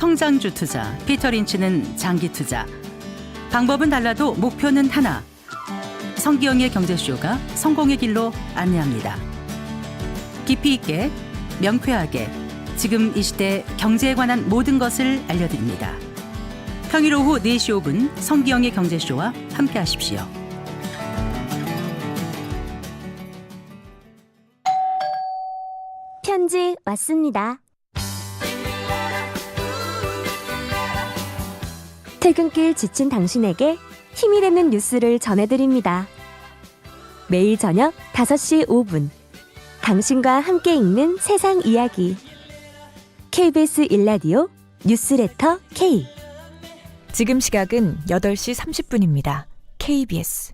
성장주 투자, 피터 린치는 장기 투자. 방법은 달라도 목표는 하나. 성기영의 경제쇼가 성공의 길로 안내합니다. 깊이 있게, 명쾌하게, 지금 이 시대 경제에 관한 모든 것을 알려드립니다. 평일 오후 4시 5분 성기영의 경제쇼와 함께 하십시오. 편지 왔습니다. 퇴근길 지친 당신에게 힘이 되는 뉴스를 전해드립니다. 매일 저녁 5시 5분. 당신과 함께 읽는 세상 이야기. KBS 일라디오 뉴스레터 K. 지금 시각은 8시 30분입니다. KBS.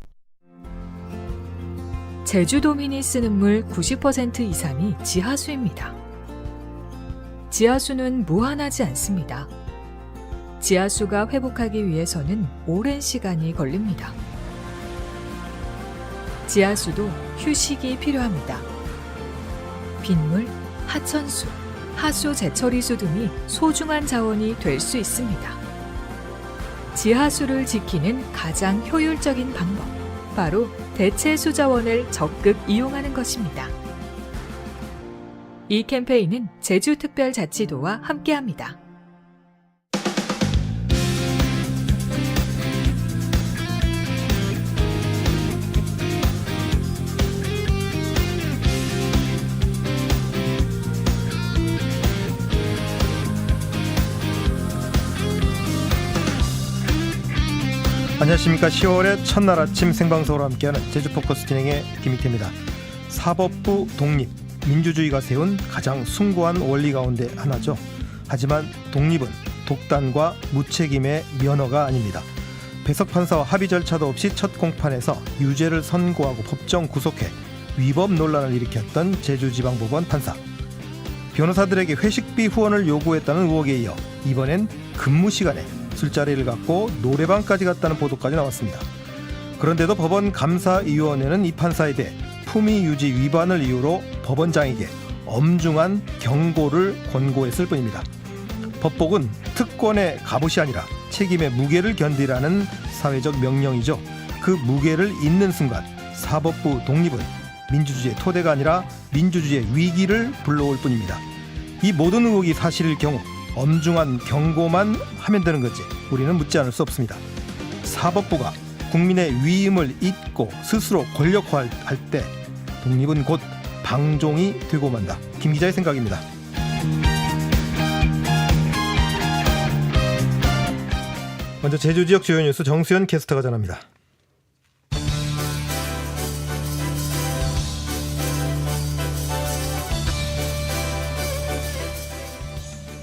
제주도민이 쓰는 물 90% 이상이 지하수입니다. 지하수는 무한하지 않습니다. 지하수가 회복하기 위해서는 오랜 시간이 걸립니다. 지하수도 휴식이 필요합니다. 빗물, 하천수, 하수 재처리수 등이 소중한 자원이 될 수 있습니다. 지하수를 지키는 가장 효율적인 방법, 바로 대체 수자원을 적극 이용하는 것입니다. 이 캠페인은 제주특별자치도와 함께합니다. 안녕하십니까. 10월의 첫날 아침 생방송으로 함께하는 제주 포커스 진행의 김익태입니다. 사법부 독립 민주주의가 세운 가장 숭고한 원리 가운데 하나죠. 하지만 독립은 독단과 무책임의 면허가 아닙니다. 배석 판사와 합의 절차도 없이 첫 공판에서 유죄를 선고하고 법정 구속해 위법 논란을 일으켰던 제주지방법원 판사. 변호사들에게 회식비 후원을 요구했다는 의혹에 이어 이번엔 근무 시간에 술자리를 갖고 노래방까지 갔다는 보도까지 나왔습니다. 그런데도 법원 감사위원회는 이 판사에 대해 품위 유지 위반을 이유로 법원장에게 엄중한 경고를 권고했을 뿐입니다. 법복은 특권의 갑옷이 아니라 책임의 무게를 견디라는 사회적 명령이죠. 그 무게를 잇는 순간 사법부 독립은 민주주의의 토대가 아니라 민주주의의 위기를 불러올 뿐입니다. 이 모든 의혹이 사실일 경우 엄중한 경고만 하면 되는 거지 우리는 묻지 않을 수 없습니다. 사법부가 국민의 위임을 잊고 스스로 권력화할 때 독립은 곧 방종이 되고 만다. 김 기자의 생각입니다. 먼저 제주 지역 주요 뉴스 정수현 캐스터가 전합니다.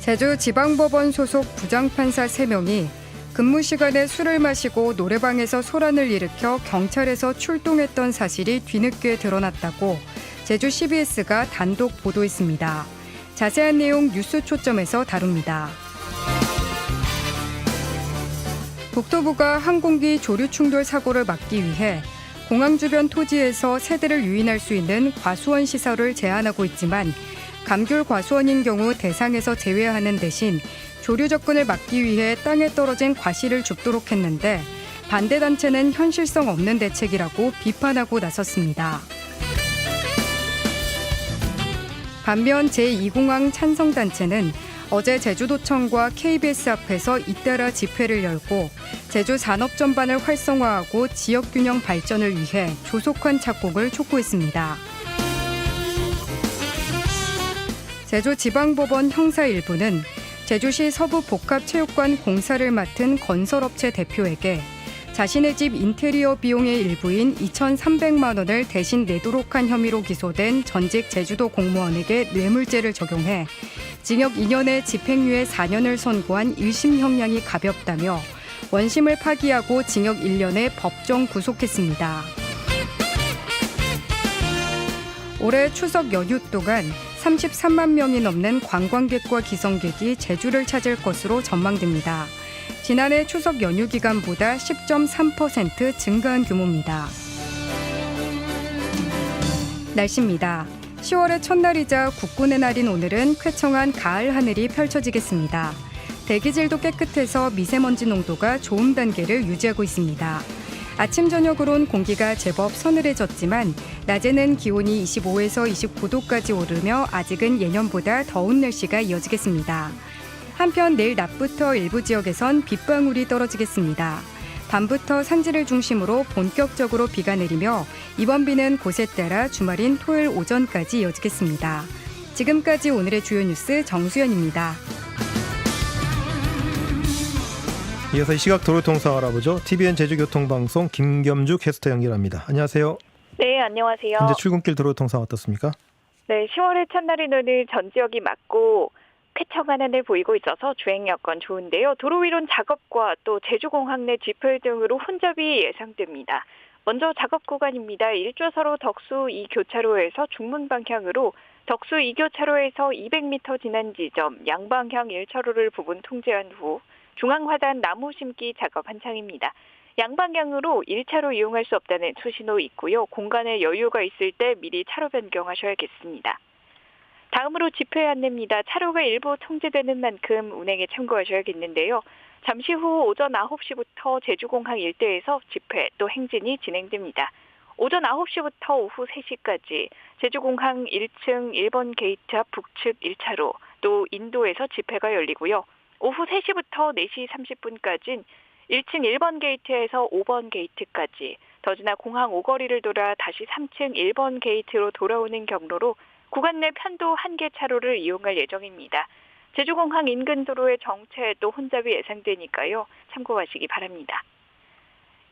제주 지방법원 소속 부장판사 3명이 근무 시간에 술을 마시고 노래방에서 소란을 일으켜 경찰에서 출동했던 사실이 뒤늦게 드러났다고 제주 CBS가 단독 보도했습니다. 자세한 내용 뉴스 초점에서 다룹니다. 국토부가 항공기 조류 충돌 사고를 막기 위해 공항 주변 토지에서 세대를 유인할 수 있는 과수원 시설을 제한하고 있지만 감귤 과수원인 경우 대상에서 제외하는 대신 조류 접근을 막기 위해 땅에 떨어진 과실을 줍도록 했는데 반대 단체는 현실성 없는 대책이라고 비판하고 나섰습니다. 반면 제2공항 찬성단체는 어제 제주도청과 KBS 앞에서 잇따라 집회를 열고 제주 산업 전반을 활성화하고 지역 균형 발전을 위해 조속한 착공을 촉구했습니다. 제주지방법원 형사 일부는 제주시 서부 복합체육관 공사를 맡은 건설업체 대표에게 자신의 집 인테리어 비용의 일부인 2,300만 원을 대신 내도록 한 혐의로 기소된 전직 제주도 공무원에게 뇌물죄를 적용해 징역 2년에 집행유예 4년을 선고한 1심 형량이 가볍다며 원심을 파기하고 징역 1년에 법정 구속했습니다. 올해 추석 연휴 동안 33만 명이 넘는 관광객과 기성객이 제주를 찾을 것으로 전망됩니다. 지난해 추석 연휴 기간보다 10.3% 증가한 규모입니다. 날씨입니다. 10월의 첫날이자 국군의 날인 오늘은 쾌청한 가을 하늘이 펼쳐지겠습니다. 대기질도 깨끗해서 미세먼지 농도가 좋음 단계를 유지하고 있습니다. 아침 저녁으론 공기가 제법 서늘해졌지만 낮에는 기온이 25에서 29도까지 오르며 아직은 예년보다 더운 날씨가 이어지겠습니다. 한편 내일 낮부터 일부 지역에선 빗방울이 떨어지겠습니다. 밤부터 산지를 중심으로 본격적으로 비가 내리며 이번 비는 곳에 따라 주말인 토요일 오전까지 이어지겠습니다. 지금까지 오늘의 주요 뉴스 정수연입니다. 이어서 이 시각 도로통상 알아보죠. TVN 제주교통방송 김겸주 캐스터 연결합니다. 안녕하세요. 네, 안녕하세요. 현재 출근길 도로통상 어떻습니까? 네, 10월의 첫날인 오늘 전 지역이 맑고 쾌청한 하늘 보이고 있어서 주행 여건 좋은데요. 도로 위론 작업과 또 제주공항 내 지플 등으로 혼잡이 예상됩니다. 먼저 작업 구간입니다. 1조서로 덕수 2교차로에서 중문 방향으로 덕수 2교차로에서 200m 지난 지점 양방향 1차로를 부분 통제한 후 중앙화단 나무 심기 작업 한창입니다. 양방향으로 1차로 이용할 수 없다는 수신호 있고요. 공간에 여유가 있을 때 미리 차로 변경하셔야겠습니다. 다음으로 집회 안내입니다. 차로가 일부 통제되는 만큼 운행에 참고하셔야겠는데요. 잠시 후 오전 9시부터 제주공항 일대에서 집회 또 행진이 진행됩니다. 오전 9시부터 오후 3시까지 제주공항 1층 1번 게이트 앞 북측 1차로 또 인도에서 집회가 열리고요. 오후 3시부터 4시 30분까지는 1층 1번 게이트에서 5번 게이트까지 더 지나 공항 오거리를 돌아 다시 3층 1번 게이트로 돌아오는 경로로 구간 내 편도 한 개 차로를 이용할 예정입니다. 제주공항 인근 도로의 정체 또 혼잡이 예상되니까요. 참고하시기 바랍니다.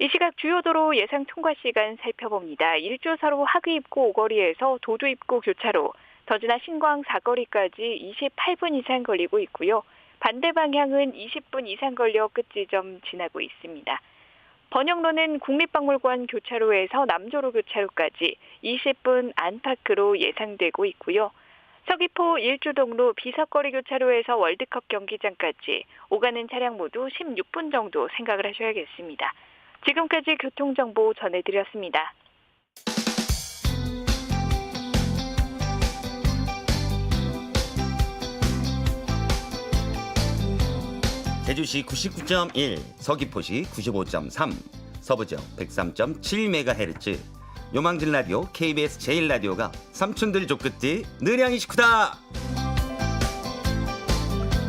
이 시각 주요 도로 예상 통과 시간 살펴봅니다. 1조사로 하그 입구 오거리에서 도도 입구 교차로, 더 지나 신광 사거리까지 28분 이상 걸리고 있고요. 반대 방향은 20분 이상 걸려 끝 지점 지나고 있습니다. 번영로는 국립박물관 교차로에서 남조로 교차로까지 20분 안팎으로 예상되고 있고요. 서귀포 일주동로 비석거리 교차로에서 월드컵 경기장까지 오가는 차량 모두 16분 정도 생각을 하셔야겠습니다. 지금까지 교통정보 전해드렸습니다. 제주시 99.1, 서귀포시 95.3, 서부지역 103.7MHz, 요망진 라디오 KBS 제1라디오가 삼촌들 족끝이 느량이 식구다.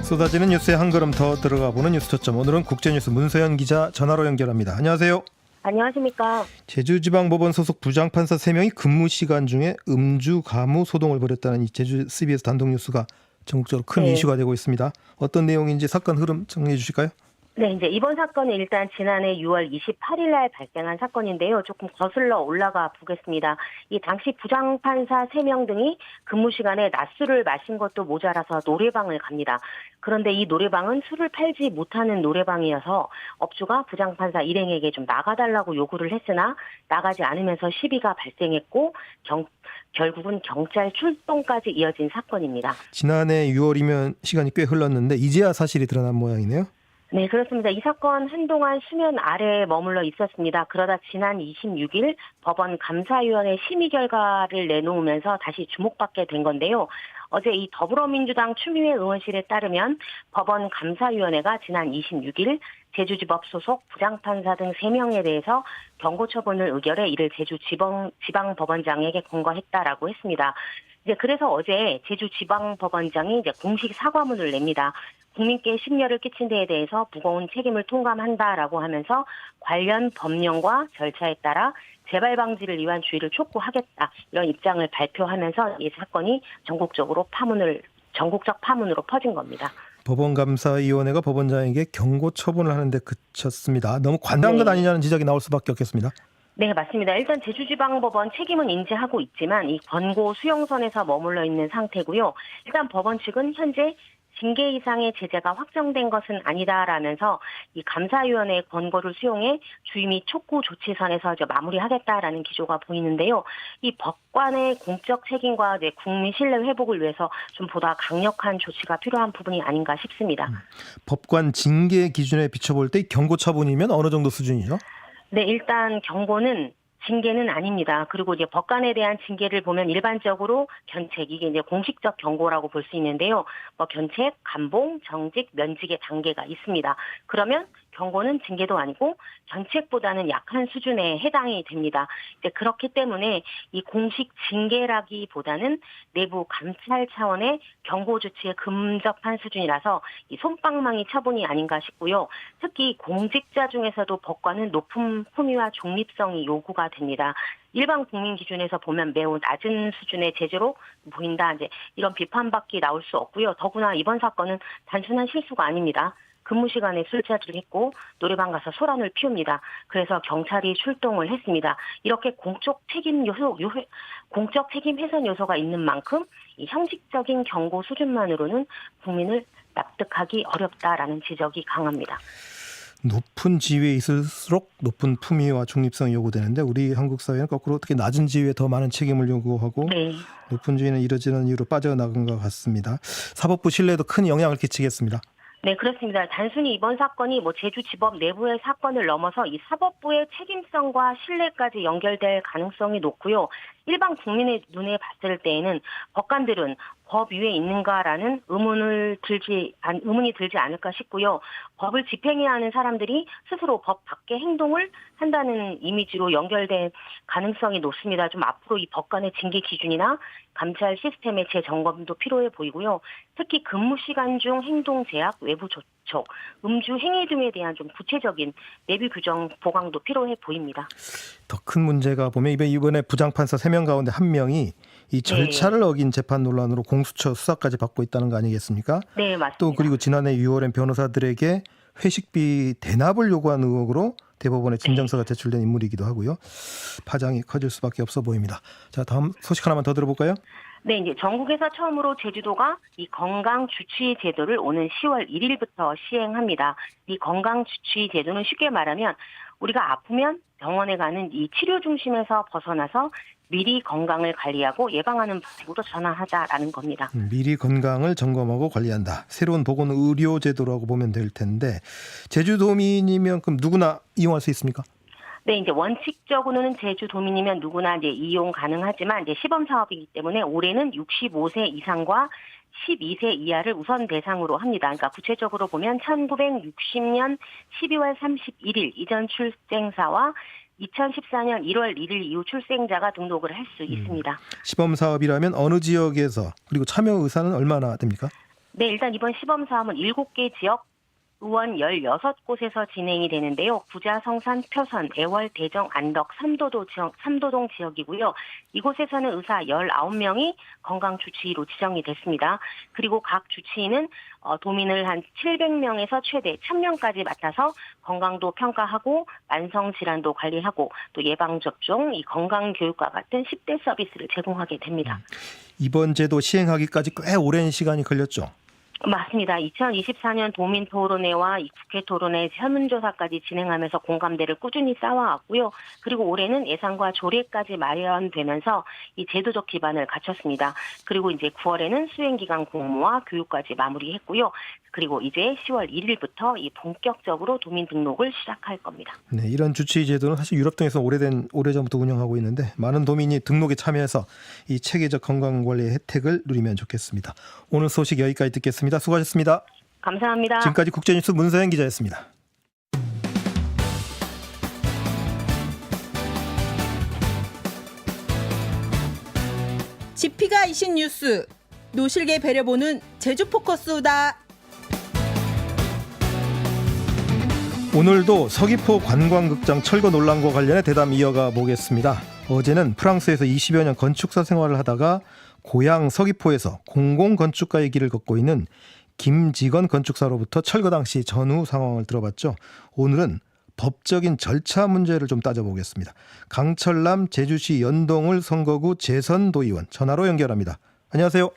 쏟아지는 뉴스에 한 걸음 더 들어가 보는 뉴스 초점. 오늘은 국제뉴스 문서연 기자 전화로 연결합니다. 안녕하세요. 안녕하십니까. 제주지방법원 소속 부장판사 3명이 근무 시간 중에 음주 가무 소동을 벌였다는 이 제주 CBS 단독 뉴스가 전국적으로 큰 네. 이슈가 되고 있습니다. 어떤 내용인지 사건 흐름 정리해 주실까요? 네, 이제 이번 사건은 일단 지난해 6월 28일 날 발생한 사건인데요. 조금 거슬러 올라가 보겠습니다. 이 당시 부장판사 3명 등이 근무 시간에 낮술을 마신 것도 모자라서 노래방을 갑니다. 그런데 이 노래방은 술을 팔지 못하는 노래방이어서 업주가 부장판사 일행에게 좀 나가달라고 요구를 했으나 나가지 않으면서 시비가 발생했고 경, 결국은 경찰 출동까지 이어진 사건입니다. 지난해 6월이면 시간이 꽤 흘렀는데 이제야 사실이 드러난 모양이네요. 네, 그렇습니다. 이 사건 한동안 수면 아래에 머물러 있었습니다. 그러다 지난 26일 법원 감사위원회 심의 결과를 내놓으면서 다시 주목받게 된 건데요. 어제 이 더불어민주당 추미애 의원실에 따르면 법원 감사위원회가 지난 26일 제주지법 소속 부장판사 등 3명에 대해서 경고 처분을 의결해 이를 제주지방 지방법원장에게 권고했다라고 했습니다. 이제 그래서 어제 제주지방법원장이 이제 공식 사과문을 냅니다. 국민께 심려를 끼친 데에 대해서 무거운 책임을 통감한다라고 하면서 관련 법령과 절차에 따라 재발 방지를 위한 주의를 촉구하겠다 이런 입장을 발표하면서 이 사건이 전국적으로 파문을 전국적 파문으로 퍼진 겁니다. 법원감사위원회가 법원장에게 경고 처분을 하는데 그쳤습니다. 너무 관대한 네. 것 아니냐는 지적이 나올 수밖에 없겠습니다. 네, 맞습니다. 일단 제주지방법원 책임은 인지하고 있지만 이 권고 수용선에서 머물러 있는 상태고요. 일단 법원 측은 현재 징계 이상의 제재가 확정된 것은 아니다라면서 이 감사위원회의 권고를 수용해 주의 및 촉구 조치선에서 이제 마무리하겠다라는 기조가 보이는데요. 이 법관의 공적 책임과 이제 국민 신뢰 회복을 위해서 좀 보다 강력한 조치가 필요한 부분이 아닌가 싶습니다. 법관 징계 기준에 비춰볼 때 경고 처분이면 어느 정도 수준이죠? 네, 일단 경고는 징계는 아닙니다. 그리고 이제 법관에 대한 징계를 보면 일반적으로 견책 이게 이제 공식적 경고라고 볼 수 있는데요. 뭐 견책, 감봉, 정직, 면직의 단계가 있습니다. 그러면 경고는 징계도 아니고 견책보다는 약한 수준에 해당이 됩니다. 이제 그렇기 때문에 이 공식 징계라기보다는 내부 감찰 차원의 경고 조치에 근접한 수준이라서 이 솜방망이 처분이 아닌가 싶고요. 특히 공직자 중에서도 법관은 높은 품위와 중립성이 요구가 됩니다. 일반 국민 기준에서 보면 매우 낮은 수준의 제재로 보인다. 이제 이런 비판밖에 나올 수 없고요. 더구나 이번 사건은 단순한 실수가 아닙니다. 근무 시간에 술자리를 했고 노래방 가서 소란을 피웁니다. 그래서 경찰이 출동을 했습니다. 이렇게 공적 책임 요소, 요, 공적 책임 훼손 요소가 있는 만큼 이 형식적인 경고 수준만으로는 국민을 납득하기 어렵다라는 지적이 강합니다. 높은 지위에 있을수록 높은 품위와 중립성이 요구되는데 우리 한국 사회는 거꾸로 어떻게 낮은 지위에 더 많은 책임을 요구하고 네. 높은 지위는 이러지는 이유로 빠져나간 것 같습니다. 사법부 신뢰에도 큰 영향을 끼치겠습니다. 네, 그렇습니다. 단순히 이번 사건이 뭐 제주지법 내부의 사건을 넘어서 이 사법부의 책임성과 신뢰까지 연결될 가능성이 높고요. 일반 국민의 눈에 봤을 때에는 법관들은 법 위에 있는가라는 의문을 들지 안- 의문이 들지 않을까 싶고요. 법을 집행해야 하는 사람들이 스스로 법 밖의 행동을 한다는 이미지로 연결된 가능성이 높습니다. 좀 앞으로 이 법관의 징계 기준이나 감찰 시스템의 재점검도 필요해 보이고요. 특히 근무 시간 중 행동 제약, 외부 조 촉, 음주 행위 등에 대한 좀 구체적인 내부 규정 보강도 필요해 보입니다. 더 큰 문제가 보면 이번- 이번에 부장판사 3명 가운데 한 명이 이 절차를 어긴 재판 논란으로 공수처 수사까지 받고 있다는 거 아니겠습니까? 네, 맞습니다. 또 그리고 지난해 6월엔 변호사들에게 회식비 대납을 요구한 의혹으로 대법원에 진정서가 제출된 인물이기도 하고요. 파장이 커질 수밖에 없어 보입니다. 자, 다음 소식 하나만 더 들어볼까요? 네, 이제 전국에서 처음으로 제주도가 이 건강 주치의 제도를 오는 10월 1일부터 시행합니다. 이 건강 주치의 제도는 쉽게 말하면 우리가 아프면 병원에 가는 이 치료 중심에서 벗어나서 미리 건강을 관리하고 예방하는 방식으로 전환하자라는 겁니다. 음, 미리 건강을 점검하고 관리한다. 새로운 보건 의료 제도라고 보면 될 텐데 제주도민이면 그럼 누구나 이용할 수 있습니까? 네, 이제 원칙적으로는 제주 도민이면 누구나 이제 이용 가능하지만 이제 시범 사업이기 때문에 올해는 65세 이상과 12세 이하를 우선 대상으로 합니다. 그러니까 구체적으로 보면 1960년 12월 31일 이전 출생사와 2014년 1월 1일 이후 출생자가 등록을 할수 있습니다. 시범 사업이라면 어느 지역에서 그리고 참여 의사는 얼마나 됩니까? 네, 일단 이번 시범 사업은 7개 지역 의원 16곳에서 진행이 되는데요. 구자, 성산, 표선, 애월, 대정, 안덕, 삼도도 지역, 삼도동 지역이고요. 이곳에서는 의사 19명이 건강 주치의로 지정이 됐습니다. 그리고 각 주치의는 어, 도민을 한 700명에서 최대 1000명까지 맡아서 건강도 평가하고 만성 질환도 관리하고 또 예방 접종, 이 건강 교육과 같은 10대 서비스를 제공하게 됩니다. 이번 제도 시행하기까지 꽤 오랜 시간이 걸렸죠. 맞습니다. 2024년 도민 토론회와 이 국회 토론회 설문조사까지 진행하면서 공감대를 꾸준히 쌓아왔고요. 그리고 올해는 예산과 조례까지 마련되면서 이 제도적 기반을 갖췄습니다. 그리고 이제 9월에는 수행기간 공모와 교육까지 마무리했고요. 그리고 이제 10월 1일부터 이 본격적으로 도민 등록을 시작할 겁니다. 네, 이런 주치의 제도는 사실 유럽 등에서 오래된 오래전부터 운영하고 있는데 많은 도민이 등록에 참여해서 이 체계적 건강 관리의 혜택을 누리면 좋겠습니다. 오늘 소식 여기까지 듣겠 습니다. 수고하셨습니다. 감사합니다. 지금까지 국제뉴스 문서영 기자였습니다. 지피가 이신 뉴스 노실계 배려보는 제주 포커스다. 오늘도 서귀포 관광극장 철거 논란과 관련해 대담 이어가 보겠습니다. 어제는 프랑스에서 20여 년 건축사 생활을 하다가 고향 서귀포에서 공공건축가의 길을 걷고 있는 김지건 건축사로부터 철거 당시 전후 상황을 들어봤죠. 오늘은 법적인 절차 문제를 좀 따져보겠습니다. 강철남 제주시 연동을 선거구 재선 도의원 전화로 연결합니다. 안녕하세요.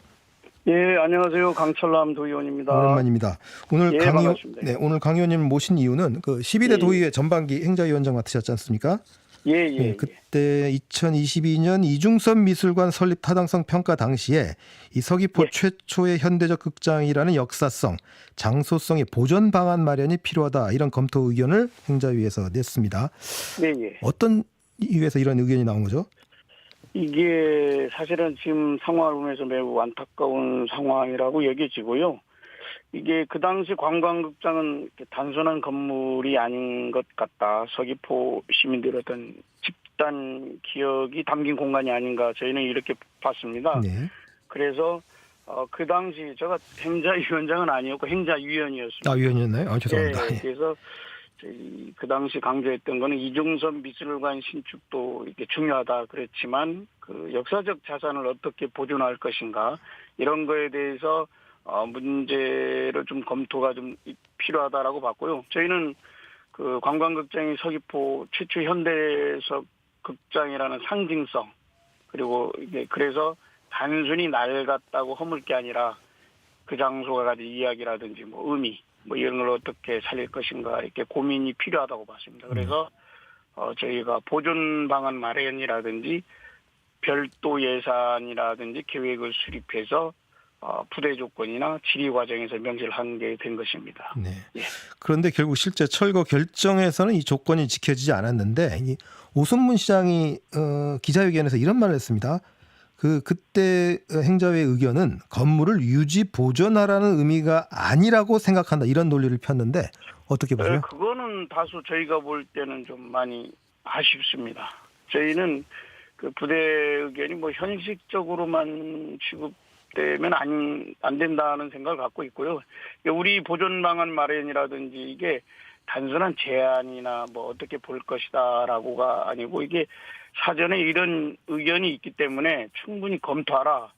예, 안녕하세요. 강철남 도의원입니다. 오랜만입니다. 오늘 예, 강 의원, 반갑습니다. 네, 오늘 강 의원님 모신 이유는 그 12대 예. 도의회 전반기 행자위원장 맡으셨지 않습니까? 예, 예. 네, 그때 2022년 이중선 미술관 설립 타당성 평가 당시에 이 서귀포 예. 최초의 현대적 극장이라는 역사성, 장소성의 보존 방안 마련이 필요하다 이런 검토 의견을 행자위에서 냈습니다. 예, 예. 어떤 이유에서 이런 의견이 나온 거죠? 이게 사실은 지금 상황을 보면서 매우 안타까운 상황이라고 여겨지고요. 이게 그 당시 관광극장은 단순한 건물이 아닌 것 같다. 서귀포 시민들의 어떤 집단 기억이 담긴 공간이 아닌가 저희는 이렇게 봤습니다. 네. 그래서 어, 그 당시 제가 행자위원장은 아니었고 행자위원이었습니다. 아 위원이었나요? 아 죄송합니다. 예, 그래서 저희 그 당시 강조했던 거는 이중선 미술관 신축도 이게 중요하다 그랬지만 그 역사적 자산을 어떻게 보존할 것인가 이런 거에 대해서 어 문제를 좀 검토가 좀 필요하다라고 봤고요. 저희는 그 관광극장이 서귀포 최초 현대석 극장이라는 상징성 그리고 이게 그래서 단순히 낡았다고 허물 게 아니라 그 장소가 가진 이야기라든지 뭐 의미 뭐 이런 걸 어떻게 살릴 것인가 이렇게 고민이 필요하다고 봤습니다. 그래서 어 저희가 보존 방안 마련이라든지 별도 예산이라든지 계획을 수립해서 어 부대 조건이나 질의 과정에서 명시를 한게 된 것입니다. 네. 예. 그런데 결국 실제 철거 결정에서는 이 조건이 지켜지지 않았는데 이 오순문 시장이 어, 기자회견에서 이런 말을 했습니다. 그 그때 행자의 의견은 건물을 유지 보존하라는 의미가 아니라고 생각한다 이런 논리를 폈는데 어떻게 네, 보세요? 그거는 다소 저희가 볼 때는 좀 많이 아쉽습니다. 저희는 그 부대 의견이 뭐 현실적으로만 취급 되면 안, 안 된다는 생각을 갖고 있고요. 우리 보존 방안 마련이라든지 이게 단순한 제안이나 뭐 어떻게 볼 것이다라고가 아니고 이게 사전에 이런 의견이 있기 때문에 충분히 검토하라.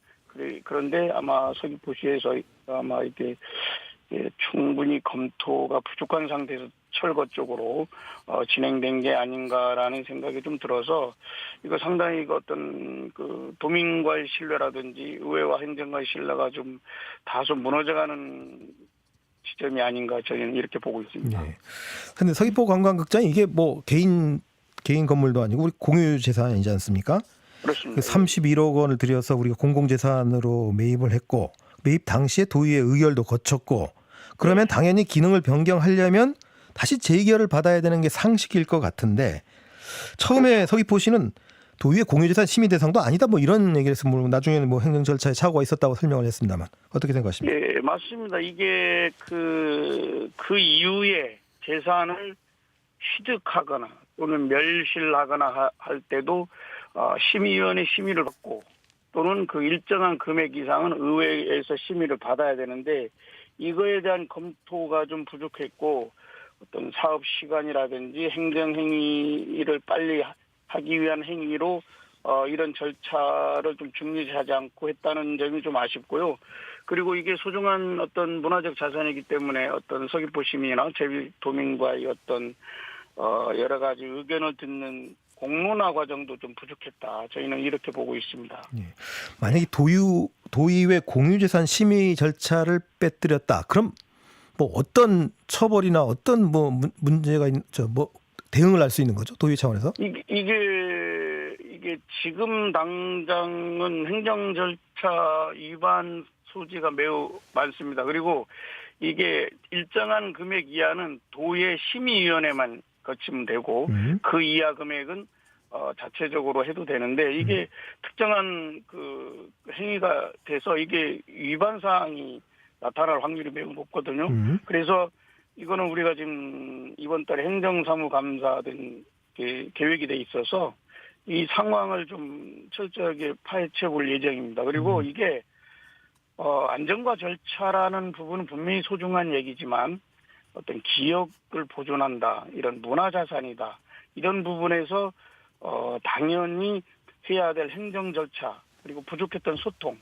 그런데 아마 서귀포시에서 아마 이렇게 예, 충분히 검토가 부족한 상태에서 철거 쪽으로 어, 진행된 게 아닌가라는 생각이 좀 들어서 이거 상당히 그 어떤 그 도민과의 신뢰라든지 의회와 행정과의 신뢰가 좀 다소 무너져가는 지점이 아닌가 저희는 이렇게 보고 있습니다. 예. 근데 서귀포 관광극장이 이게 뭐 개인 개인 건물도 아니고 우리 공유 재산이지 않습니까? 그렇습니다. 그 31억 원을 들여서 우리가 공공재산으로 매입을 했고 매입 당시에 도의회 의결도 거쳤고 그러면 당연히 기능을 변경하려면 다시 재의결을 받아야 되는 게 상식일 것 같은데 처음에 서귀포시는 도의회 공유재산 심의 대상도 아니다 뭐 이런 얘기를 해서 뭐 나중에는 뭐 행정 절차에 착오가 있었다고 설명을 했습니다만 어떻게 생각하십니까? 예, 맞습니다. 이게 그, 그 이후에 재산을 취득하거나 또는 멸실하거나 하- 할 때도 어, 심의위원회 심의를 받고 또는 그 일정한 금액 이상은 의회에서 심의를 받아야 되는데 이거에 대한 검토가 좀 부족했고 어떤 사업 시간이라든지 행정 행위를 빨리 하- 하기 위한 행위로 어, 이런 절차를 좀 중요시하지 않고 했다는 점이 좀 아쉽고요. 그리고 이게 소중한 어떤 문화적 자산이기 때문에 어떤 서귀포 시민이나 제주도민과의 어떤 어, 여러 가지 의견을 듣는 공론화 과정도 좀 부족했다. 저희는 이렇게 보고 있습니다. 만약에 도유 도의회 공유재산 심의 절차를 빼뜨렸다. 그럼 뭐 어떤 처벌이나 어떤 뭐 문- 문제가 있, 저뭐 대응을 할 수 있는 거죠 도의회 차원에서? 이게, 이게, 이게 지금 당장은 행정 절차 위반 소지가 매우 많습니다. 그리고 이게 일정한 금액 이하는 도의 심의위원회만 거치면 되고 음. 그 이하 금액은 어, 자체적으로 해도 되는데 이게 특정한 그 행위가 돼서 이게 위반 사항이 나타날 확률이 매우 높거든요. 음. 그래서 이거는 우리가 지금 이번 달에 행정사무감사 등 게- 계획이 돼 있어서 이 상황을 좀 철저하게 파헤쳐 볼 예정입니다. 그리고 이게 어, 안전과 절차라는 부분은 분명히 소중한 얘기지만 어떤 기억을 보존한다 이런 문화자산이다 이런 부분에서 어, 당연히 해야 될 행정 절차 그리고 부족했던 소통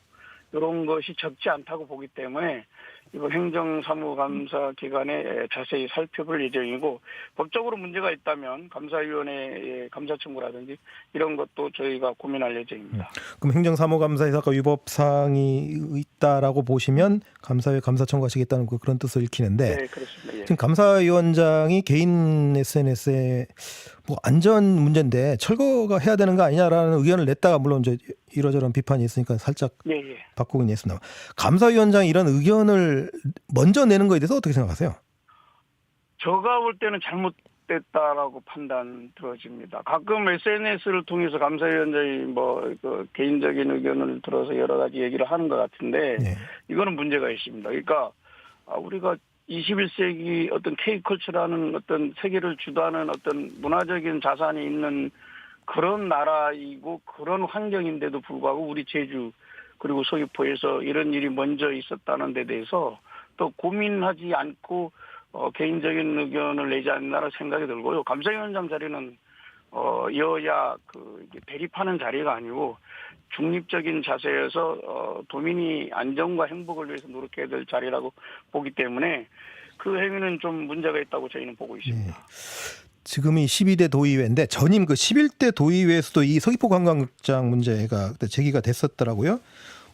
이런 것이 적지 않다고 보기 때문에 이번 행정사무감사 기간에 자세히 살펴볼 예정이고 법적으로 문제가 있다면 감사위원회의 감사 청구라든지 이런 것도 저희가 고민할 예정입니다. 그럼 행정사무감사에서 아까 위법 사항이 있다라고 보시면 감사회 감사 청구하시겠다는 그 그런 뜻을 읽히는데 네, 그렇습니다. 예. 지금 감사위원장이 개인 SNS에 뭐 안전 문제인데 철거가 해야 되는 거 아니냐라는 의견을 냈다가 물론 이제 이러저런 비판이 있으니까 살짝 예, 예. 바꾸긴 했습니다. 감사위원장이 이런 의견을 먼저 내는 거에 대해서 어떻게 생각하세요? 제가 볼 때는 잘못 잘못됐다라고 판단 들어집니다. 가끔 SNS를 통해서 감사위원장이 뭐 그 개인적인 의견을 들어서 여러 가지 얘기를 하는 것 같은데 네. 이거는 문제가 있습니다. 그러니까 아, 우리가 21세기 어떤 K컬처라는 어떤 세계를 주도하는 어떤 문화적인 자산이 있는 그런 나라이고 그런 환경인데도 불구하고 우리 제주 그리고 서귀포에서 이런 일이 먼저 있었다는 데 대해서 또 고민하지 않고 어, 개인적인 의견을 내지 않나라 생각이 들고요. 감사위원장 자리는 어, 여야 그 대립하는 자리가 아니고 중립적인 자세에서 어, 도민이 안정과 행복을 위해서 노력해야 될 자리라고 보기 때문에 그 행위는 좀 문제가 있다고 저희는 보고 있습니다. 예. 지금이 12대 도의회인데 전임 그 11대 도의회에서도 이 서귀포 관광극장 문제가 그때 제기가 됐었더라고요.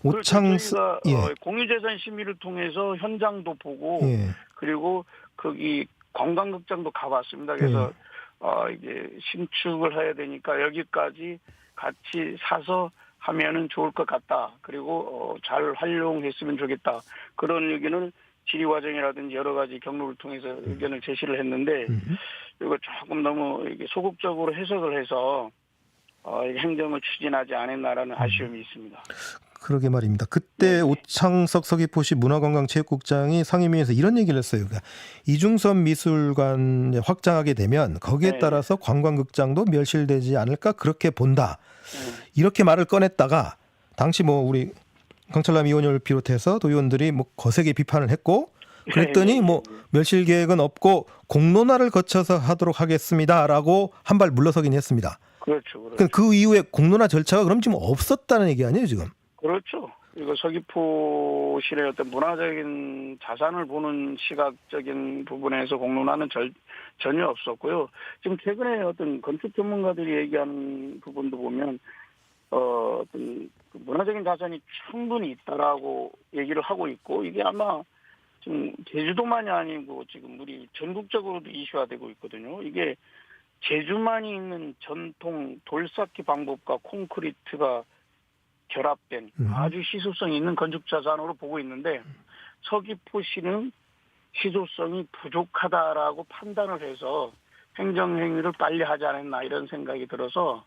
오창스 저희가 예. 어, 공유재산 심의를 통해서 현장도 보고 예. 그리고 거기 관광극장도 가봤습니다. 그래서 네. 어 이게 신축을 해야 되니까 여기까지 같이 사서 하면은 좋을 것 같다. 그리고 어, 잘 활용했으면 좋겠다. 그런 의견을 질의 과정이라든지 여러 가지 경로를 통해서 의견을 제시를 했는데 음. 이거 조금 너무 이게 소극적으로 해석을 해서 어, 이 행정을 추진하지 않았나라는 아쉬움이 있습니다. 그러게 말입니다. 그때 네. 오창석 서귀포시 문화관광체육국장이 상임위에서 이런 얘기를 했어요. 그러니까 이중선 미술관 확장하게 되면 거기에 네. 따라서 관광극장도 멸실되지 않을까 그렇게 본다. 네. 이렇게 말을 꺼냈다가 당시 뭐 우리 강철남 의원을 비롯해서 도의원들이 뭐 거세게 비판을 했고 그랬더니 네, 뭐 멸실 계획은 없고 공론화를 거쳐서 하도록 하겠습니다라고 한 발 물러서긴 했습니다. 그렇죠. 그렇죠. 그- 그 이후에 공론화 절차가 그럼 지금 없었다는 얘기 아니에요 지금? 그렇죠. 이거 서귀포시의 어떤 문화적인 자산을 보는 시각적인 부분에서 공론화는 절, 전혀 없었고요. 지금 최근에 어떤 건축 전문가들이 얘기하는 부분도 보면 어, 어떤 그 문화적인 자산이 충분히 있다라고 얘기를 하고 있고 이게 아마 지금 제주도만이 아니고 지금 우리 전국적으로도 이슈화되고 있거든요. 이게 제주만이 있는 전통 돌쌓기 방법과 콘크리트가 결합된 음. 아주 시소성 있는 건축 자산으로 보고 있는데 서귀포시는 시소성이 부족하다라고 판단을 해서 행정 행위를 빨리 하지 않았나 이런 생각이 들어서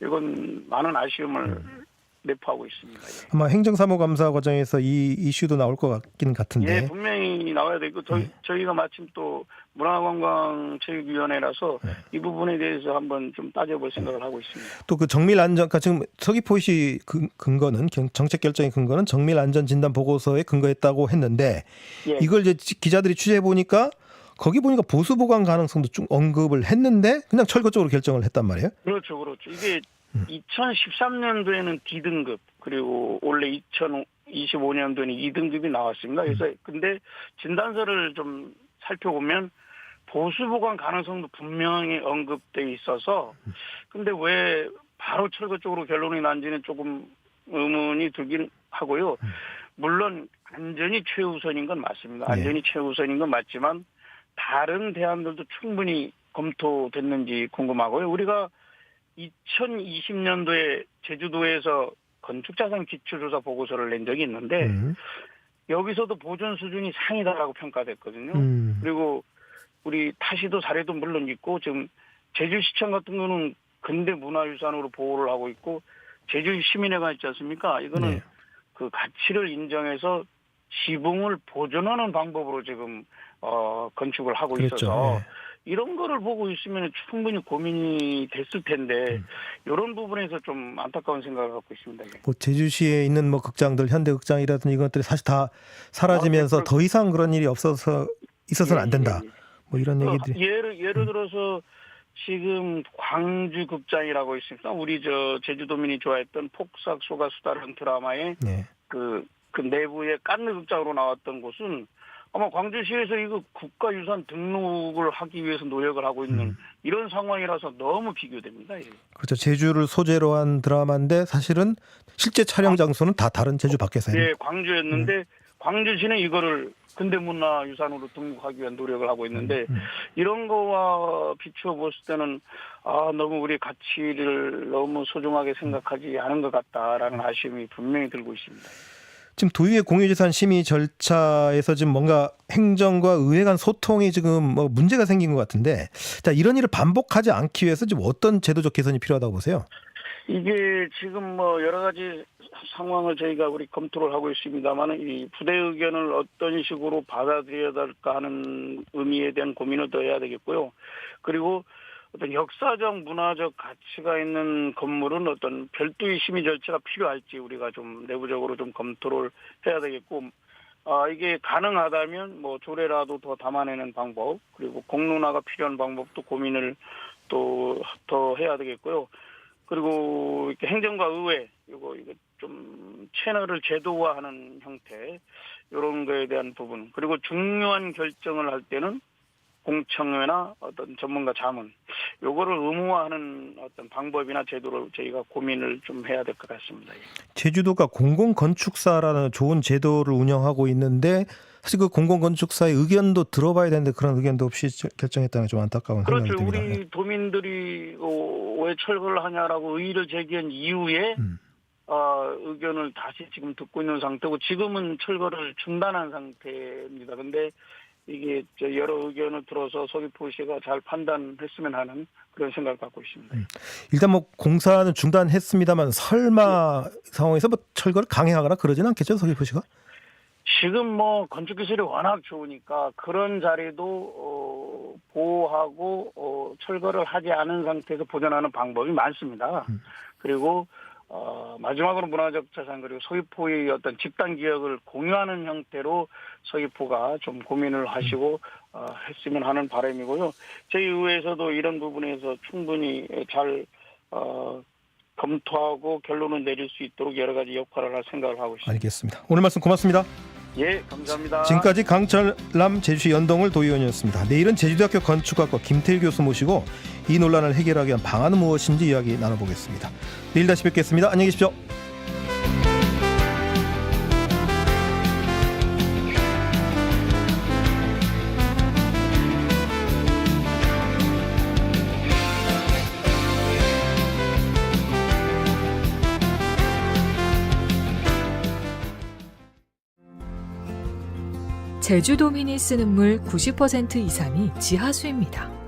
이건 많은 아쉬움을 내포하고 있습니다. 예. 아마 행정사무감사 과정에서 이 이슈도 나올 것 같긴 같은데. 예, 분명히 나와야 되고 저희, 네. 저희가 마침 또 문화관광체육위원회라서 네. 이 부분에 대해서 한번 좀 따져볼 생각을 하고 있습니다. 또 그 정밀 안전, 그러니까 지금 서귀포시 근- 근거는 경- 정책 결정의 근거는 정밀 안전 진단 보고서에 근거했다고 했는데 예. 이걸 이제 지- 기자들이 취재해 보니까 거기 보니까 보수 보관 가능성도 좀 언급을 했는데 그냥 철거 쪽으로 결정을 했단 말이에요. 그렇죠, 그렇죠. 이게 음. 2013년도에는 D등급 그리고 원래 2025년도에는 2등급이 나왔습니다. 그래서 음. 근데 진단서를 좀 살펴보면 보수 보관 가능성도 분명히 언급돼 있어서 근데 왜 바로 철거 쪽으로 결론이 난지는 조금 의문이 들긴 하고요. 물론 안전이 최우선인 건 맞습니다. 네. 안전이 최우선인 건 맞지만 다른 대안들도 충분히 검토됐는지 궁금하고요. 우리가 2020년도에 제주도에서 건축자산 기초조사 보고서를 낸 적이 있는데 음. 여기서도 보존 수준이 상이다라고 평가됐거든요. 음. 그리고 우리 타시도 사례도 물론 있고 지금 제주시청 같은 거는 근대 문화유산으로 보호를 하고 있고 제주 시민회관 있지 않습니까? 이거는 네. 그 가치를 인정해서 지붕을 보존하는 방법으로 지금 어 건축을 하고 그랬죠. 있어서 예. 이런 거를 보고 있으면 충분히 고민이 됐을 텐데 음. 이런 부분에서 좀 안타까운 생각을 갖고 있습니다. 예. 뭐 제주시에 있는 뭐 극장들 현대 극장이라든지 이런 것들이 사실 다 사라지면서 아, 네, 더 이상 그런 일이 없어서 있어서는 안 된다. 예, 예, 예. 뭐 이런 어, 얘기들이. 예를 예를 들어서 지금 광주 극장이라고 있습니다. 우리 저 제주도민이 좋아했던 폭삭 소가 수다라는 드라마의 네. 그, 그 내부의 깐느 극장으로 나왔던 곳은 아마 광주시에서 이거 국가유산 등록을 하기 위해서 노력을 하고 있는 음. 이런 상황이라서 너무 비교됩니다. 예. 그렇죠. 제주를 소재로 한 드라마인데 사실은 실제 촬영 장소는 다 다른 제주 밖에서 예, 했는. 광주였는데 음. 광주시는 이거를 근대문화유산으로 등록하기 위한 노력을 하고 있는데 음. 이런 거와 비추어 봤을 때는 아 너무 우리 가치를 너무 소중하게 생각하지 않은 것 같다라는 아쉬움이 분명히 들고 있습니다. 지금 도의회 공유재산 심의 절차에서 지금 뭔가 행정과 의회 간 소통이 지금 뭐 문제가 생긴 것 같은데 자 이런 일을 반복하지 않기 위해서 지금 어떤 제도적 개선이 필요하다고 보세요? 이게 지금 뭐 여러 가지 상황을 저희가 우리 검토를 하고 있습니다만은 이 부대 의견을 어떤 식으로 받아들여야 될까 하는 의미에 대한 고민을 더 해야 되겠고요. 그리고 어떤 역사적 문화적 가치가 있는 건물은 어떤 별도의 심의 절차가 필요할지 우리가 좀 내부적으로 좀 검토를 해야 되겠고 아 이게 가능하다면 뭐 조례라도 더 담아내는 방법 그리고 공론화가 필요한 방법도 고민을 또 더 해야 되겠고요. 그리고 이렇게 행정과 의회 이거 이거 좀 채널을 제도화하는 형태 이런 거에 대한 부분 그리고 중요한 결정을 할 때는 공청회나 어떤 전문가 자문 요거를 의무화하는 어떤 방법이나 제도를 저희가 고민을 좀 해야 될 것 같습니다. 예. 제주도가 공공 건축사라는 좋은 제도를 운영하고 있는데 사실 그 공공 건축사의 의견도 들어봐야 되는데 그런 의견도 없이 결정했다는 게 좀 안타까운 그렇죠. 생각이 듭니다. 우리 도민들이 어, 왜 철거를 하냐라고 의의를 제기한 이후에 음. 어, 의견을 다시 지금 듣고 있는 상태고 지금은 철거를 중단한 상태입니다. 근데 이게 저 여러 의견을 들어서 서귀포시가 잘 판단했으면 하는 그런 생각을 갖고 있습니다. 일단 뭐 공사는 중단했습니다만 설마 상황에서 뭐 철거를 강행하거나 그러진 않겠죠 서귀포시가? 지금 뭐 건축 기술이 워낙 좋으니까 그런 자리도 어, 보호하고 어, 철거를 하지 않은 상태에서 보존하는 방법이 많습니다. 음. 그리고 어, 마지막으로 문화적 자산 그리고 서귀포의 어떤 집단 기억을 공유하는 형태로 서귀포가 좀 고민을 하시고 어, 했으면 하는 바람이고요. 저희 의회에서도 이런 부분에서 충분히 잘 어, 검토하고 결론을 내릴 수 있도록 여러 가지 역할을 할 생각을 하고 있습니다. 알겠습니다. 오늘 말씀 고맙습니다. 예, 감사합니다. 지금까지 강철남 제주시 연동을 도의원이었습니다. 내일은 제주대학교 건축학과 김태일 교수 모시고 이 논란을 해결하기 위한 방안은 무엇인지 이야기 나눠보겠습니다. 내일 다시 뵙겠습니다. 안녕히 계십시오. 제주도민이 쓰는 물 90% 이상이 지하수입니다.